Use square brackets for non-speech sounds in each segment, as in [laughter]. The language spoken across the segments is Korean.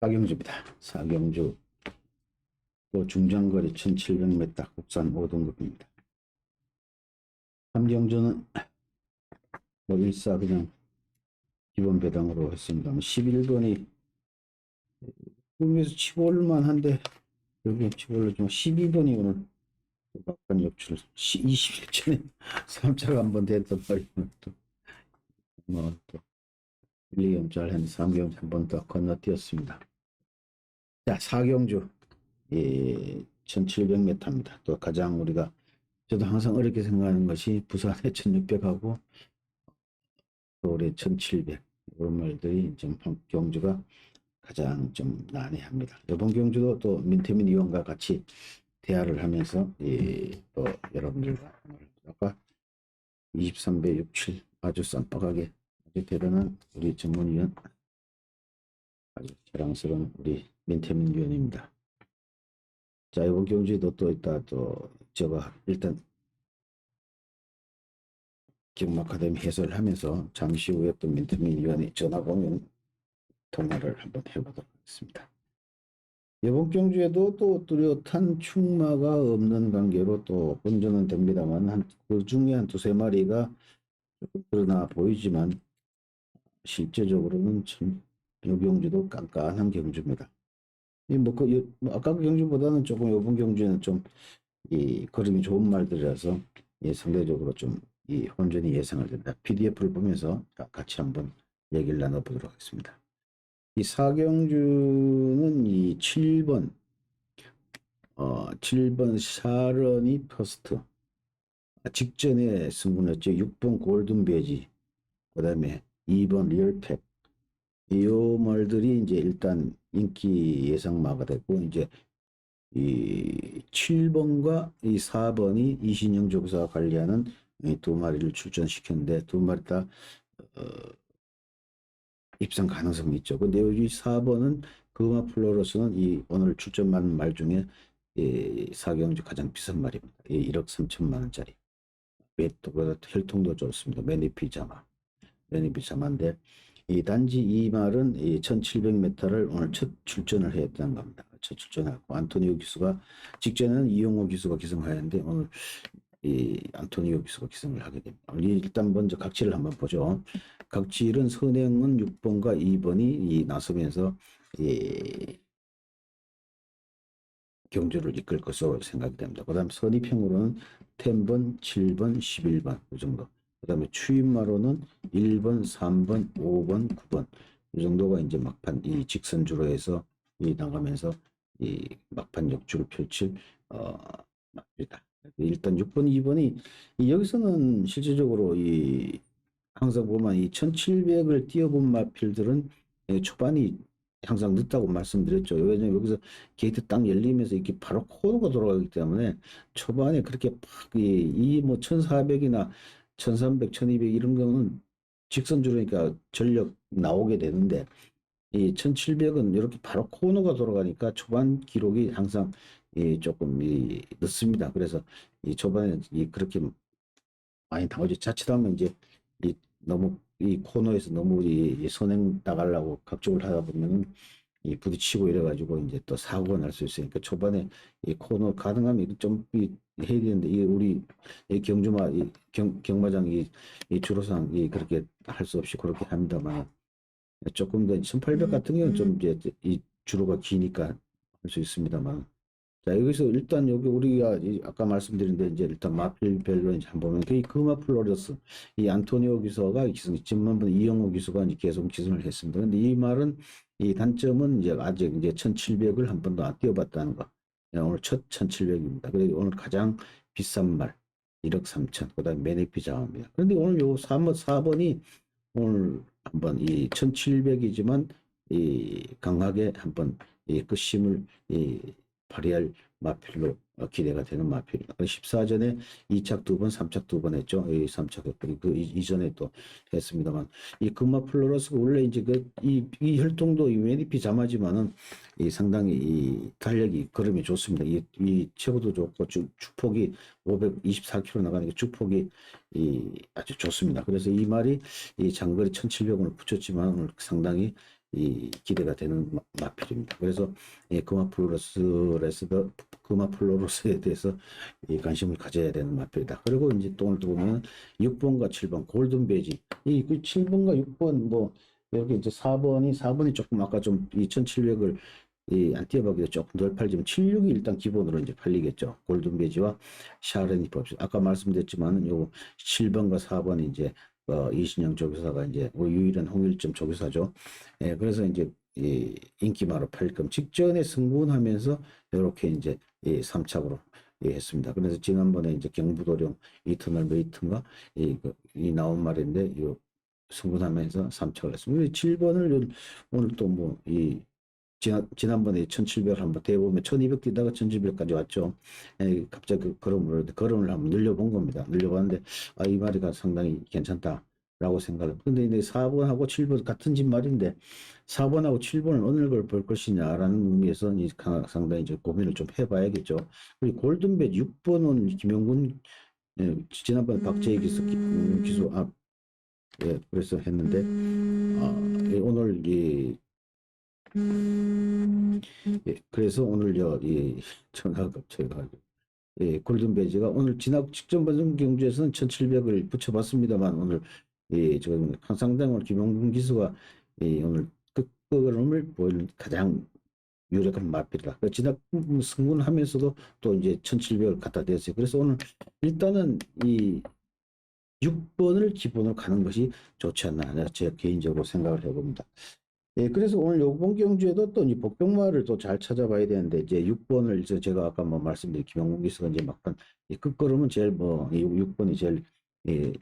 사경주입니다. 사경주 또 중장거리 1700m 국산 5등급입니다. 삼경주는 뭐 일사 그냥 기본 배당으로 했습니다. 11번이 꿈에서 치고 올만 한데 여기 치고 올라지만 12번이 오늘 막판 역출 20일 전에 3차가 [laughs] 한번 됐단 말이에요. 또뭐또 1, 2경주 했는데 3경주 한번더 건너뛰었습니다. 자, 사경주 예, 1700m입니다. 또 가장 우리가 저도 항상 어렵게 생각하는 것이 부산의 1600하고 서울의 1700 이런 말들이 좀 경주가 가장 좀 난해합니다. 이번 경주도 또 민태민 의원과 같이 대화를 하면서 예, 또 여러분들과 오늘 아까 23배 67 아주 쌈박하게 대단한 우리 전문위원 아주 자랑스러운 우리 민태민 위원입니다. 자 이번 경주에도 또 있다 또 제가 일단 경마 아카데미 해설을 하면서 잠시 후에 또 민태민 위원이 전화가 오면 통화를 한번 해보도록 하겠습니다. 이번 경주에도 또 뚜렷한 충마가 없는 관계로 또 운전은 됩니다만 한, 그 중에 한 두세 마리가 그러나 보이지만 실제적으로는 참이 경주도 깐깐한 경주입니다. 이뭐 그, 뭐 아까 그 경주보다는 조금 이번 경주에는 좀이 그림이 좋은 말들이라서 예, 상대적으로 좀 이 혼전이 예상을 됩니다. PDF를 보면서 같이 한번 얘기를 나눠보도록 하겠습니다. 이 사경주는 이 7번, 어, 7번 샤런이 퍼스트. 직전에 승부했죠. 6번 골든 베지. 그 다음에 2번 리얼팩. 이 말들이 이제 일단 인기 예상마가 됐고, 이제 이 7번과 이 4번이 이신영 조교사가 관리하는 이두 마리를 출전시켰는데 두 마리 다 어, 입상 가능성이 있죠. 근데 여기 4번은 그마 플로러스는 이 오늘 출전한 말 중에 이 사경주 가장 비싼 말입니다. 이 1억 3천만 원짜리. 웹도 혈통도 좋습니다. 매니피 자마. 매니피 자마인데 이 단지 이 말은 이 1700m를 오늘 첫 출전을 했다는 겁니다. 첫 출전하고 안토니오 기수가 직전에는 이용호 기수가 기승하였는데 오늘 이 안토니오 기수가 기승을 하게 됩니다. 일단 먼저 각지를 한번 보죠. 각질은 선행은 6번과 2번이 이 나서면서 이 경주를 이끌 것으로 생각이 됩니다. 그 다음 선입형으로는 10번, 7번, 11번 이 정도. 그 다음에 추임마로는 1번, 3번, 5번, 9번 이 정도가 이제 막판 이 직선주로 해서 이 나가면서 이 막판 역주를 펼칠 어 맞습니다. 일단 6번, 2번이 여기서는 실질적으로 이 항상 보면 이 1700을 뛰어본 마필들은 초반이 항상 늦다고 말씀드렸죠. 왜냐면 여기서 게이트 딱 열리면서 이렇게 바로 코너가 돌아가기 때문에 초반에 그렇게 팍이뭐 1400이나 1300, 1200 이런 거는 직선주로니까 전력 나오게 되는데 이 1700은 이렇게 바로 코너가 돌아가니까 초반 기록이 항상 이 조금 이 늦습니다. 그래서 이 초반에 이 그렇게 많이 나오지 자칫하면 이제 이 너무 이 코너에서 너무 이, 이 선행 나가려고 각적을 하다 보면은 이 부딪히고 이래가지고 이제 또 사고가 날 수 있으니까 초반에 이 코너 가능하면 좀 이, 해야 되는데 이 우리 이 경주마 이 경, 경마장 이, 이 주로상 이 그렇게 할 수 없이 그렇게 합니다만 조금 더 1800 같은 경우는 좀 이제 이 주로가 기니까 할 수 있습니다만 자, 여기서 일단 여기 우리가 이 아까 말씀드린 데 이제 일단 마필별로 이제 한번 보면 그 그 마 플로러스 이 안토니오 기수가 기승 지난번 이영호 기수가 계속 기승을 했습니다. 근데 이 말은 이 단점은 이제 아직 이제 1700을 한 번도 안 뛰어봤다는 거. 예, 오늘 첫 1700입니다. 그리고 오늘 가장 비싼 말 1억 3천. 그 다음에 매니피 자입니다 그런데 오늘 요 3번 4번이 오늘 한번 이 1700이지만 이 강하게 한번 이 끝심을 이 발휘할 마필로 어, 기대가 되는 마필. 14전에 2착 두 번, 3착 두 번 했죠. 이 3착 했더니 그 이전에 또 했습니다만 이 금마 플로러스가 원래 이제 그이 이 혈통도 이 웨니피 자마지만은 이 상당히 이 달력이 걸음이 좋습니다. 이, 이 체구도 좋고 주, 주폭이 524km 나가니까 주폭이 이 아주 좋습니다. 그래서 이 말이 이 장거리 1700원을 붙였지만 상당히 이 기대가 되는 마- 마필입니다. 그래서 이 금화플로러스레스더 금화플로러스에 대해서 이 관심을 가져야 되는 마필이다. 그리고 이제 또 오늘 또 보면 6번과 7번 골든 베이지 이 7번과 6번 뭐 여기 이제 4번이 4번이 조금 아까 좀 2,700을 이 안티바기도 조금 덜 팔지만 76이 일단 기본으로 이제 팔리겠죠. 골든 베이지와 샤르니 법시 아까 말씀드렸지만은 요 7번과 4번이 이제 어, 이신영 조교사가 이제 뭐 유일한 홍일점 조교사죠. 예, 그래서 이제 이 인기마로 팔끔 직전에 승분하면서 이렇게 이제 이 3착으로 예, 했습니다. 그래서 지난번에 이제 경부도령 이터널 메이트인가 이, 그, 이 나온 말인데 요 승분하면서 3착을 했습니다. 7번을 오늘 또 뭐 이 지난, 지난번에 1700 한번 대보면 1200 뛰다가 1700까지 왔죠. 예, 갑자기 그 걸음을, 걸음을 한번 늘려본 겁니다. 늘려봤는데, 아, 이 마리가 상당히 괜찮다 라고 생각을. 근데 이제 4번하고 7번 같은 집 말인데, 4번하고 7번을 어느 걸 볼 것이냐라는 의미에서 상당히 이제 고민을 좀 해봐야겠죠. 그리고 골든벳 6번은 김영군, 예, 지난번에 박재희 기수, 기- 음, 기수, 아, 예, 그래서 했는데, 아, 예, 오늘 이 예, 그래서 오늘요, 이 전화가 제가 예, 골든 베이지가 오늘 지난 직전 번정 경주에서는 1,700을 붙여봤습니다만 오늘 예, 지금 항상당을 김용gun 기수가 예, 오늘 끝걸음을 보이는 가장 유력한 마필이다. 그 지난 승분하면서도 또 이제 1,700을 갖다 댔어요. 그래서 오늘 일단은 이 6번을 기본으로 가는 것이 좋지 않나 제가 개인적으로 생각을 해봅니다. 예, 그래서 오늘 요번 경주에도 또 이 복병마를 또 잘 찾아봐야 되는데 이제 6번을 이제 제가 아까 뭐 말씀드린 김영국 기수가 이제 막판 이 끝걸음은 제일 뭐 6번이 제일 예,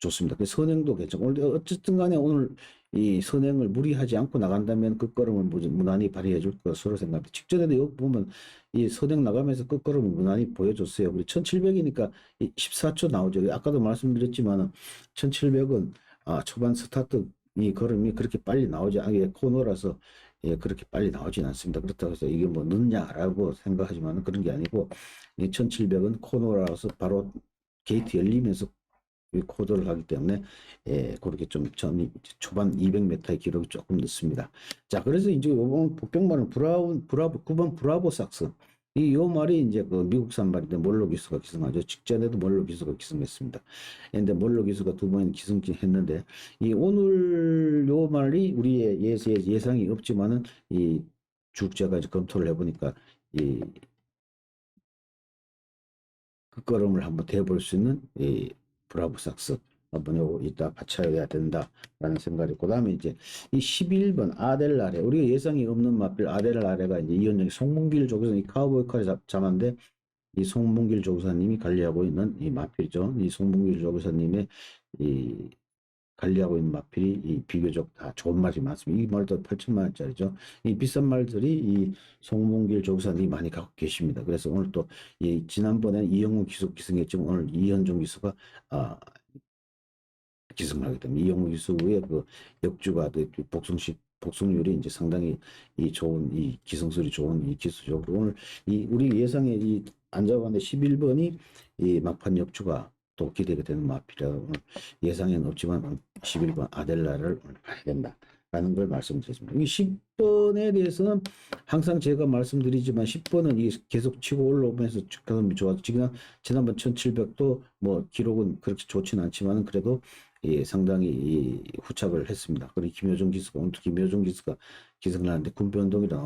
좋습니다. 그 선행도 괜찮고 오늘 어쨌든 간에 오늘 이 선행을 무리하지 않고 나간다면 끝걸음을 무- 무난히 발휘해 줄 것으로 생각합니다. 직전에도 여기 보면 이 선행 나가면서 끝걸음을 무난히 보여줬어요. 우리 1700이니까 14초 나오죠. 아까도 말씀드렸지만은 1700은 아, 초반 스타트 이 걸음이 그렇게 빨리 나오지 않게 코너라서 예, 그렇게 빨리 나오진 않습니다. 그렇다고 해서 이게 뭐 늦냐라고 생각하지만 그런 게 아니고 이 1700은 코너라서 바로 게이트 열리면서 이 코드를 하기 때문에 예, 그렇게 좀 전, 초반 200m의 기록이 조금 늦습니다. 자, 그래서 이제 이번 복병말은 브라운 브라보 9번 브라보 삭스 이 요 말이 이제 그 미국산 말인데 몰로 기수가 기승하죠. 직전에도 몰로 기수가 기승했습니다. 근데 몰로 기수가 두 번 기승했는데 이 오늘 요 말이 우리의 예, 예, 예상이 없지만은 이 죽제가 이제 검토를 해보니까 이 끝걸음을 한번 대볼 수 있는 이 브라보 삭스 요거 이따 받쳐야 된다라는 생각이 그 다음에 이제 이 11번 아델라레 우리가 예상이 없는 마필 아델라레가 이제 이현정이 송문길 조교사 이 카우보이카를 잡았는데 이 송문길 조교사님이 관리하고 있는 이 마필이죠 이 송문길 조교사님의 이 관리하고 있는 마필이 이 비교적 다 좋은 말이 많습니다. 이 말도 8천만 원짜리죠. 이 비싼 말들이 이 송문길 조교사님이 많이 갖고 계십니다. 그래서 오늘 또 이 지난번에 이영웅 기수 기승했지만 오늘 이현종 기수가 아 기승을 하기 때문에 이영웅 기수의 그 역주가 그 복승식 복승률이 이제 상당히 이 좋은 이 기승술이 좋은 이. 그리고 오늘 이 우리 예상에 이 앉아봤는데 11번이 이 막판 역주가 또 기대가 되는 마필이라 오늘 예상에는 없지만 11번 아델라를 오늘 봐야 된다 라는 걸 말씀드렸습니다. 이 10번에 대해서는 항상 제가 말씀드리지만 10번은 이 계속 치고 올라오면서 그럼 좋아 지금 지난번 1700도 뭐 기록은 그렇게 좋지는 않지만 그래도 예, 상당히 이 후착을 했습니다. 그리고 김효정 기수가 오늘 김효정 기수가 기승을 하는데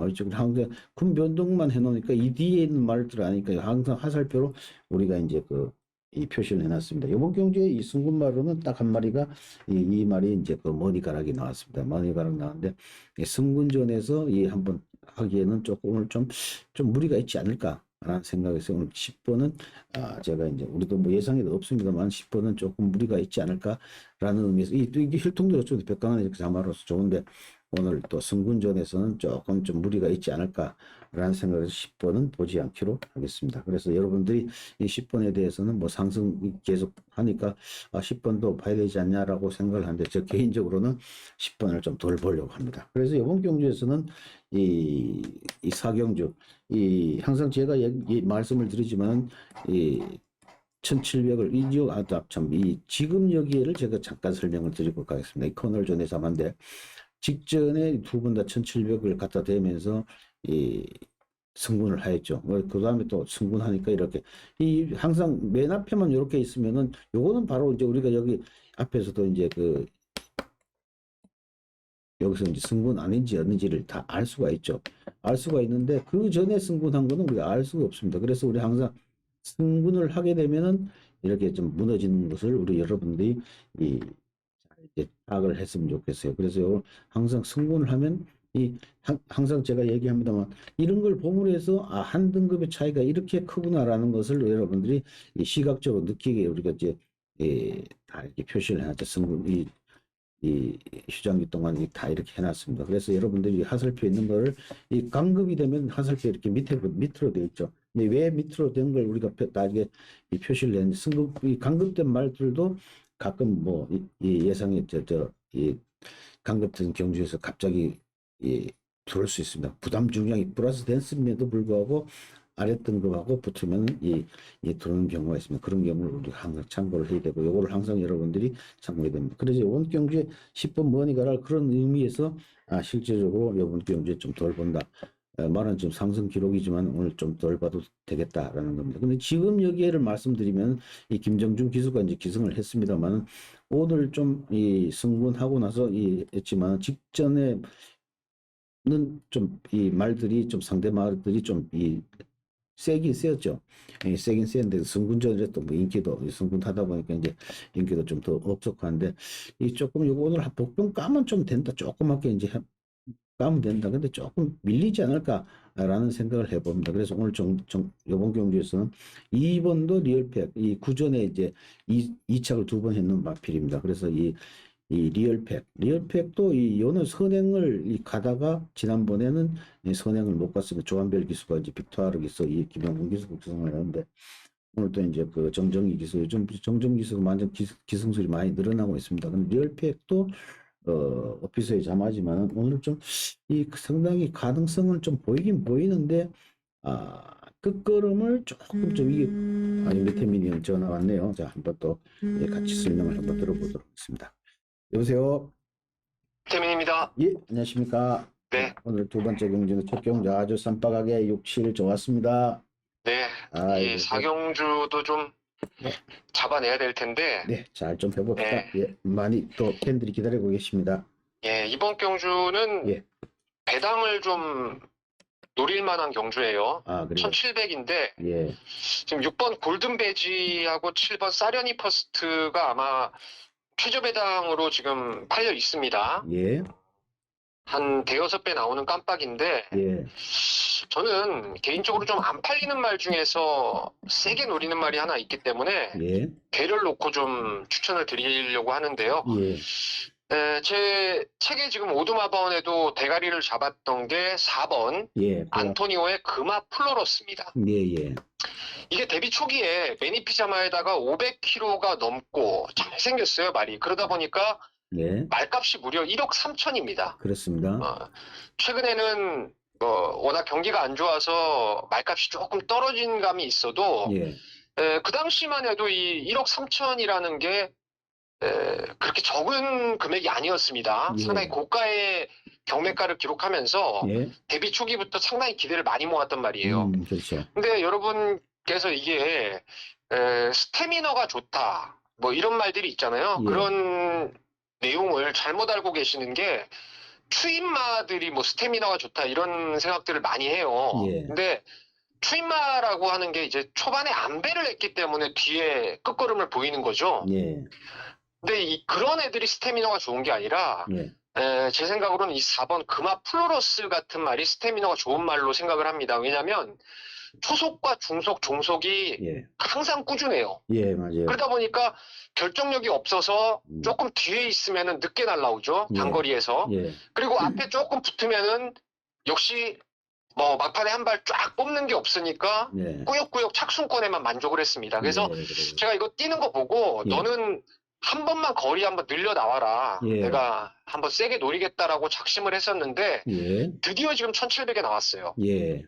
있죠. 항상 군변동만 해놓으니까 이 뒤에 있는 말들 아니까 항상 화살표로 우리가 이제 그 이 표시를 해놨습니다. 이번 경주에 이 승군마로는 딱 한 마리가 이, 이 말이 이제 그 머니가락이 나왔습니다. 머니가락 나왔는데 이 승군전에서 이 한번 하기에는 조금 좀, 좀 무리가 있지 않을까 라는 생각에서 오늘 10번은 아, 제가 이제 우리도 뭐 예상에도 없습니다만 10번은 조금 무리가 있지 않을까라는 의미에서 이, 또 이게 어쩌면 백강은 이렇게 자마로서 좋은데 오늘 또 승군전에서는 조금 좀 무리가 있지 않을까라는 생각에서 10번은 보지 않기로 하겠습니다. 그래서 여러분들이 이 10번에 대해서는 뭐 상승 계속 하니까 아, 10번도 봐야 되지 않냐라고 생각을 하는데 저 개인적으로는 10번을 좀 덜 보려고 합니다. 그래서 이번 경주에서는 이, 이 사경주 이 항상 제가 얘기- 이 말씀을 드리지만 이 1700을 이 지역 아참이 지금 여기에를 제가 잠깐 설명을 드리고 가겠습니다. 이 커널 존에 잡았는데 직전에 두번다 1700을 갖다 대면서 이 승분을 하였죠. 그 다음에 또 승분하니까 이렇게 이 항상 맨 앞에만 이렇게 있으면은 요거는 바로 이제 우리가 여기 앞에서도 이제 그 여기서 이제 승분 아닌지 아닌지를 다 알 수가 있죠. 알 수가 있는데 그 전에 승분한 거는 우리가 알 수가 없습니다. 그래서 우리 항상 승분을 하게 되면은 이렇게 좀 무너지는 것을 우리 여러분들이 이 파악을 했으면 좋겠어요. 그래서 요 항상 승분을 하면 이 항- 항상 제가 얘기합니다만 이런 걸 보므로 해서 아, 한 등급의 차이가 이렇게 크구나라는 것을 여러분들이 이 시각적으로 느끼게 우리가 이제 예, 다 이렇게 표시를 해놨죠. 승분 이, 이 휴장기 동안 이 다 이렇게 해놨습니다. 그래서 여러분들이 하설표 있는 거를 이 강급이 되면 하설표 이렇게 밑에 밑으로 되어 있죠. 근데 왜 밑으로 된 걸 우리가 표- 다 이게 이 표시를 했는데 승급 이 강급된 말들도 가끔 뭐이 예상에 저저 이 강급된 경주에서 갑자기 이 들어올 수 있습니다. 부담 중량이 플러스 댄스임에도 불구하고 아래 등급하고 붙으면 이, 이 들어오는 경우가 있습니다. 그런 경우를 우리가 항상 참고를 해야 되고 요거를 항상 여러분들이 참고해야 됩니다. 그래서 이번 경주에 10번 머니 가라 그런 의미에서 아 실제적으로 이번 경주에 좀 덜 본다. 어, 말은 지금 상승 기록이지만 오늘 좀 덜 봐도 되겠다라는 겁니다. 근데 지금 여기에를 말씀드리면 이 김정준 기수가 이제 기승을 했습니다만 오늘 좀 이 승분하고 나서 이 했지만 직전에 는 좀 이 말들이 좀 상대 말들이 좀이 세긴 세였죠. 예, 세긴 세는데 승군전에 또뭐 인기도 승군하다 보니까 이제 인기도 좀더 없었한데 이 조금 요거 오늘 복병 까면 좀 된다. 조그맣게 이제 해- 까면 된다. 근데 조금 밀리지 않을까라는 생각을 해봅니다. 그래서 오늘 정, 정, 요번 경기에서는 2번도 리얼팩, 이 구전에 이제 이, 이착을 두 번 했는 마필입니다. 그래서 이, 이 리얼팩, 리얼팩도 이 요는 선행을 이 가다가 지난번에는 이 선행을 못 갔으면 조한별 기수가 이제 빅토르 기수, 이 김영훈 기수가 구성을 하는데 오늘 또 이제 그 정정희 기수, 요즘 정정희 기수가 완전 기, 기승술이 많이 늘어나고 있습니다. 근데 리얼팩도 어, 오피스에 잠하지만 오늘 좀 이 상당히 가능성은 좀 보이긴 보이는데 아 끝걸음을 조금 좀 이게 아니 밑에 미니언 전화 왔네요. 자 한번 또 예, 같이 설명을 한번 들어보도록 하겠습니다. 여보세요. 태민입니다. 예 안녕하십니까. 네. 오늘 두 번째 경기는 첫 경주 아주 쌈박하게 6, 7 좋았습니다. 네. 아, 이 이거 사경주도 좀 네. 잡아내야 될 텐데, 네, 잘 좀 해봅시다. 네. 예, 많이 또 팬들이 기다리고 계십니다. 예, 이번 경주는 예. 배당을 좀 노릴 만한 경주예요. 아, 그래요. 1700인데, 예, 지금 6번 골든 베지하고 7번 사려니 퍼스트가 아마 최저 배당으로 지금 팔려 있습니다. 예, 한 대여섯 배 나오는 깜빡인데, 예, 저는 개인적으로 좀 안 팔리는 말 중에서 세게 노리는 말이 하나 있기 때문에, 예, 배를 놓고 좀 추천을 드리려고 하는데요. 예, 에, 제 책에 지금 오두마번에도 대가리를 잡았던 게 4번 예, 그, 안토니오의 금화 플로러스입니다. 예, 예, 이게 데뷔 초기에 매니피자마에다가 500kg가 넘고 잘생겼어요, 말이. 그러다 보니까 예, 말값이 무려 1억 3천입니다. 그렇습니다. 어, 최근에는 어, 워낙 경기가 안 좋아서 말값이 조금 떨어진 감이 있어도 예, 에, 그 당시만 해도 이 1억 3천이라는 게 에, 그렇게 적은 금액이 아니었습니다. 예. 상당히 고가의 경매가를 기록하면서 예, 데뷔 초기부터 상당히 기대를 많이 모았단 말이에요. 음, 그렇죠. 근데 여러분께서 이게 에, 스태미너가 좋다, 뭐 이런 말들이 있잖아요. 예. 그런 내용을 잘못 알고 계시는 게 추임마들이 뭐 스태미너가 좋다 이런 생각들을 많이 해요. 예. 근데 추임마라고 하는 게 이제 초반에 안배를 했기 때문에 뒤에 끝걸음을 보이는 거죠. 예, 근데 이 그런 애들이 스태미너가 좋은 게 아니라 예, 에, 제 생각으로는 이 4번 금화 플로러스 같은 말이 스태미너가 좋은 말로 생각을 합니다. 왜냐하면 초속과 중속, 종속이 예, 항상 꾸준해요. 예, 맞아요. 그러다 보니까 결정력이 없어서 음. 조금 뒤에 있으면은 늦게 날라오죠. 예. 단거리에서. 예, 그리고 앞에 조금 붙으면은 역시 뭐 막판에 한 발 쫙 뽑는 게 없으니까 예. 꾸역꾸역 착순권에만 만족을 했습니다. 그래서 예, 그래요. 제가 이거 뛰는 거 보고 예. 너는 한 번만 거리 한번 늘려 나와라. 예. 내가 한번 세게 노리겠다라고 작심을 했었는데 예, 드디어 지금 1700에 나왔어요. 예,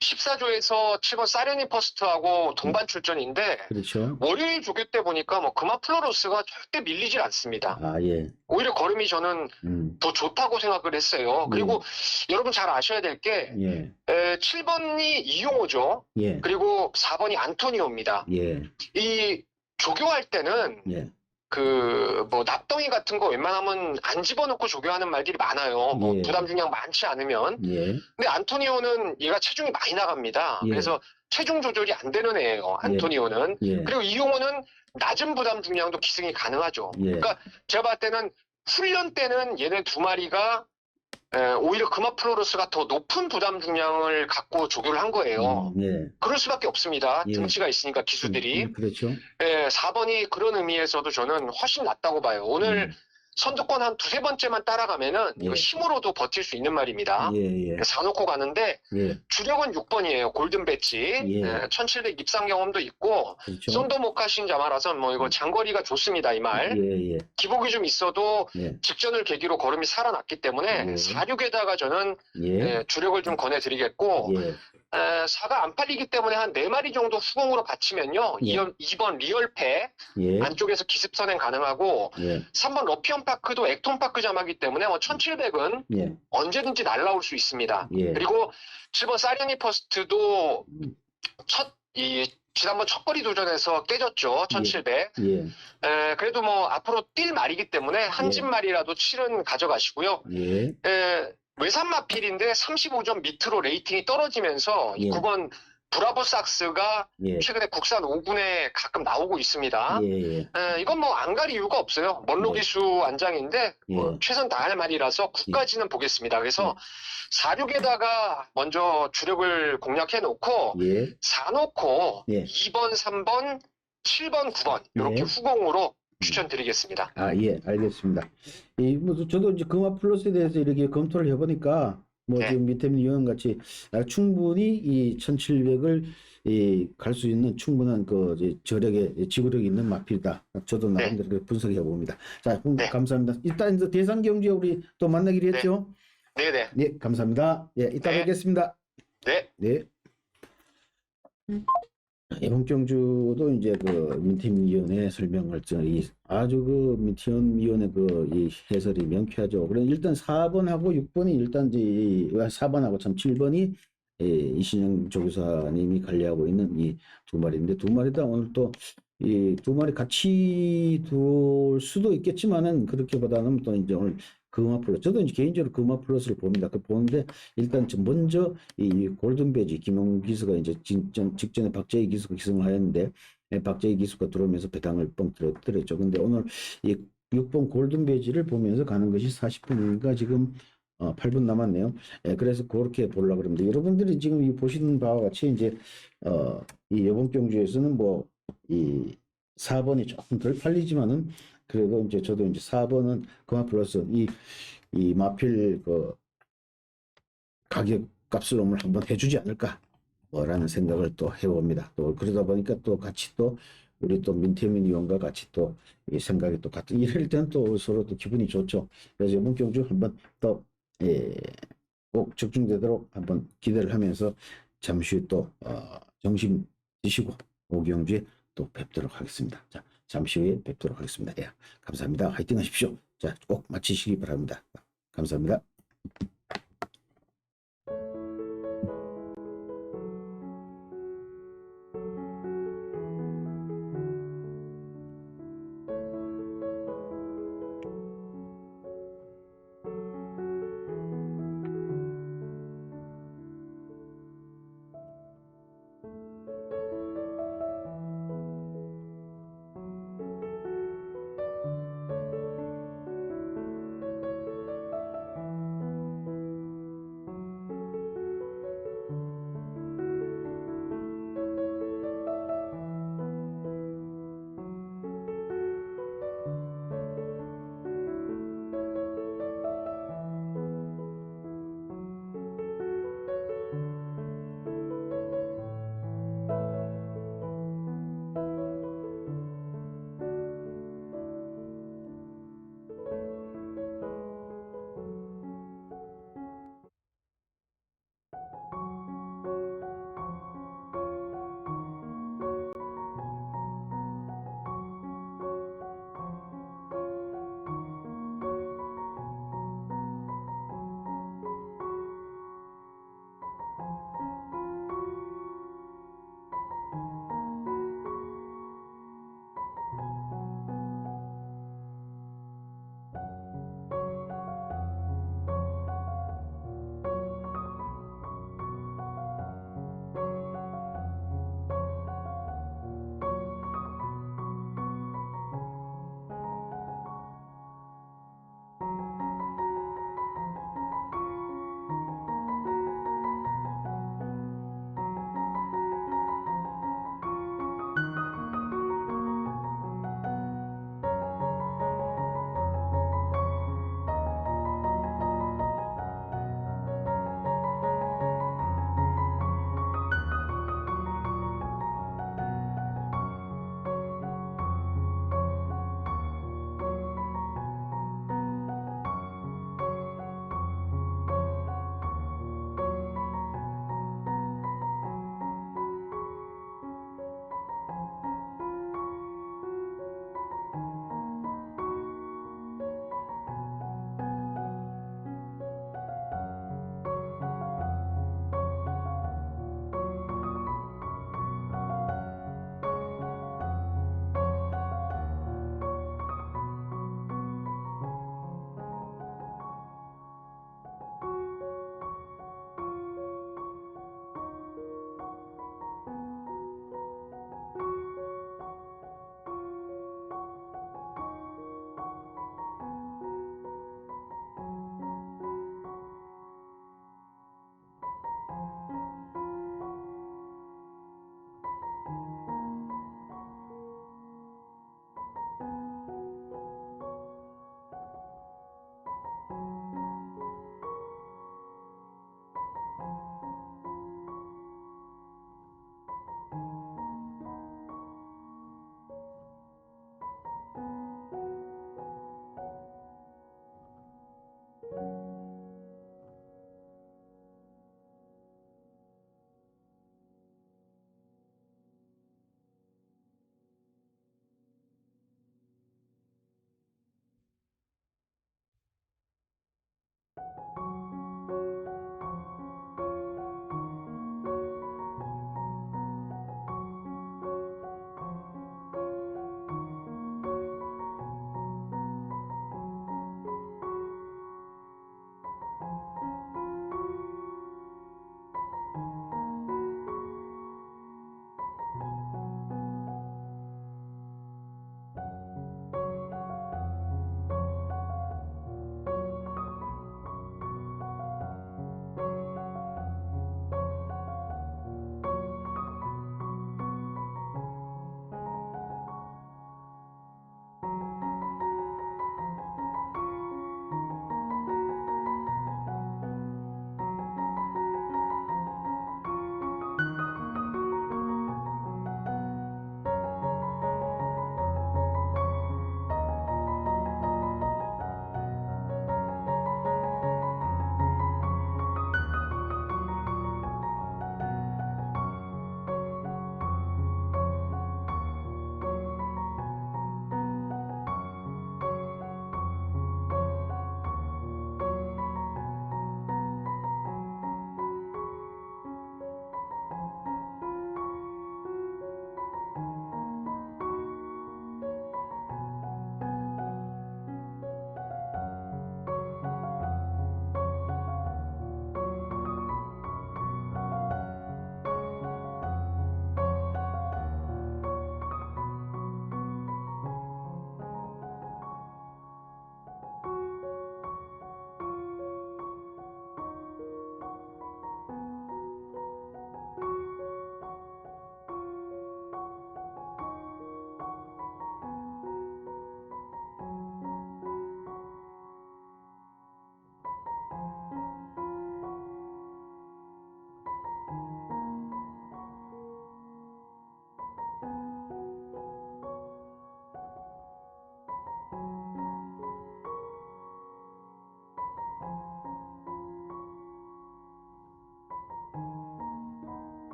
14조에서 7번 사레니 퍼스트하고 동반 출전인데 그렇죠. 월요일 조교 때 보니까 뭐 그마 플로로스가 절대 밀리질 않습니다. 아, 예, 오히려 걸음이 저는 음, 더 좋다고 생각을 했어요. 그리고 여러분 잘 아셔야 될게 예, 7번이 이용호죠. 예, 그리고 4번이 안토니오입니다. 예, 이 조교할 때는 예, 그 뭐 납덩이 같은 거 웬만하면 안 집어넣고 조교하는 말들이 많아요. 뭐 예. 부담 중량 많지 않으면. 예, 근데 안토니오는 얘가 체중이 많이 나갑니다. 예. 그래서 체중 조절이 안 되는 애예요. 안토니오는. 예, 그리고 이용호는 낮은 부담 중량도 기승이 가능하죠. 예, 그러니까 제가 봤을 때는 훈련 때는 얘네 두 마리가 에, 오히려 금화플로로스가 더 높은 부담 중량을 갖고 조교를 한 거예요. 음, 예, 그럴 수밖에 없습니다. 예. 등치가 있으니까 기수들이. 음, 그렇죠. 예, 4번이 그런 의미에서도 저는 훨씬 낫다고 봐요. 오늘 음, 선두권 한 두세 번째만 따라가면은 이거 예. 힘으로도 버틸 수 있는 말입니다. 예, 예, 사놓고 가는데 예, 주력은 6번이에요. 골든 배지. 예. 1700 입상 경험도 있고 그렇죠. 못 가신 자마라서 뭐 이거 장거리가 좋습니다. 이 말. 예, 예, 기복이 좀 있어도 예, 직전을 계기로 걸음이 살아났기 때문에 예. 46에다가 저는 예, 예, 주력을 좀 권해드리겠고 예, 에, 4가 안 팔리기 때문에 한 4마리 정도 후공으로 받치면요. 예. 2번 리얼패 예, 안쪽에서 기습 선행 가능하고 예, 3번 러피언 파크도 액톤 파크 자마기 때문에 뭐 1700은 예, 언제든지 날라올 수 있습니다. 예, 그리고 7번 사리아니 퍼스트도 음, 첫이 지난번 첫거리 도전에서 깨졌죠. 1700. 예, 에, 그래도 뭐 앞으로 뛸 말이기 때문에 한 예. 집 말이라도 칠은 가져가시고요. 예, 에, 외산 마필인데 35점 밑으로 레이팅이 떨어지면서 이 예. 9번 브라보 sak스가 예, 최근에 국산 5군에 가끔 나오고 있습니다. 예, 예, 에, 이건 뭐안갈 이유가 없어요. 먼로 예. 기수 안장인데 뭐 예. 최선 다할 말이라서 9까지는 보겠습니다. 그래서 46에다가 먼저 주력을 공략해 놓고 예, 4놓고 예. 2번, 3번, 7번, 9번 이렇게 예. 후공으로 추천드리겠습니다. 아, 예, 알겠습니다. 이, 뭐, 저도 이제 금화 플러스에 대해서 이렇게 검토를 해보니까, 뭐, 네. 지금 밑에 있는 위원 같이, 아, 충분히 이 1700을 이, 갈 수 있는 충분한 그, 저력의 지구력이 있는 마필이다. 저도 네. 나름대로 그렇게 분석해 봅니다. 자, 그럼 네. 감사합니다. 일단 이제 대상 경주에 우리 또 만나기로 네. 했죠? 네 네. 네, 감사합니다. 예, 이따 네. 뵙겠습니다. 네. 네. 음. 이번 경주도 이제 그 민팀위원회 설명을 저이 아주 그 민팀위원회 그이 해설이 명쾌하죠. 그래 일단 4번하고 6번이 일단 이 4번하고 참 7번이 예, 이신영 조교사님이 관리하고 있는 이 두 마리인데 두 마리 다 오늘 또 이 두 마리 같이 둘 수도 있겠지만은 그렇게보다는 또 이제 오늘 금화 플러스 저도 이제 개인적으로 금화 플러스를 봅니다. 그 보는데 일단 좀 먼저 이 골든 배지 김용 기수가 이제 직전 직전에 박재희 기수가 기승을 하였는데 예, 박재희 기수가 들어오면서 배당을 뻥 들었죠. 근데 오늘 이 6번 골든 배지를 보면서 가는 것이 40분이니까 지금 어, 8분 남았네요. 예, 그래서 그렇게 보려고 그럽니다. 여러분들이 지금 이 보시는 바와 같이 이제 어, 이 여번 경주에서는 뭐 이 4번이 조금 덜 팔리지만은 그래도 이제 저도 이제 4번은 그마 플러스 이 이 마필 그 가격 오늘 한번 해주지 않을까 뭐라는 생각을 또 해봅니다. 또 그러다 보니까 또 같이 또 우리 또 민태민 의원과 같이 또 이 생각이 또 같은 이럴 때는 또 서로 또 기분이 좋죠. 그래서 이번 경주 한번 또 예, 꼭 적중되도록 한번 기대를 하면서 잠시 후또 어, 정신 드시고 오경주에 또 뵙도록 하겠습니다. 자, 잠시 후에 뵙도록 하겠습니다. 예, 감사합니다. 화이팅 하십시오. 자, 꼭 마치시기 바랍니다. 감사합니다.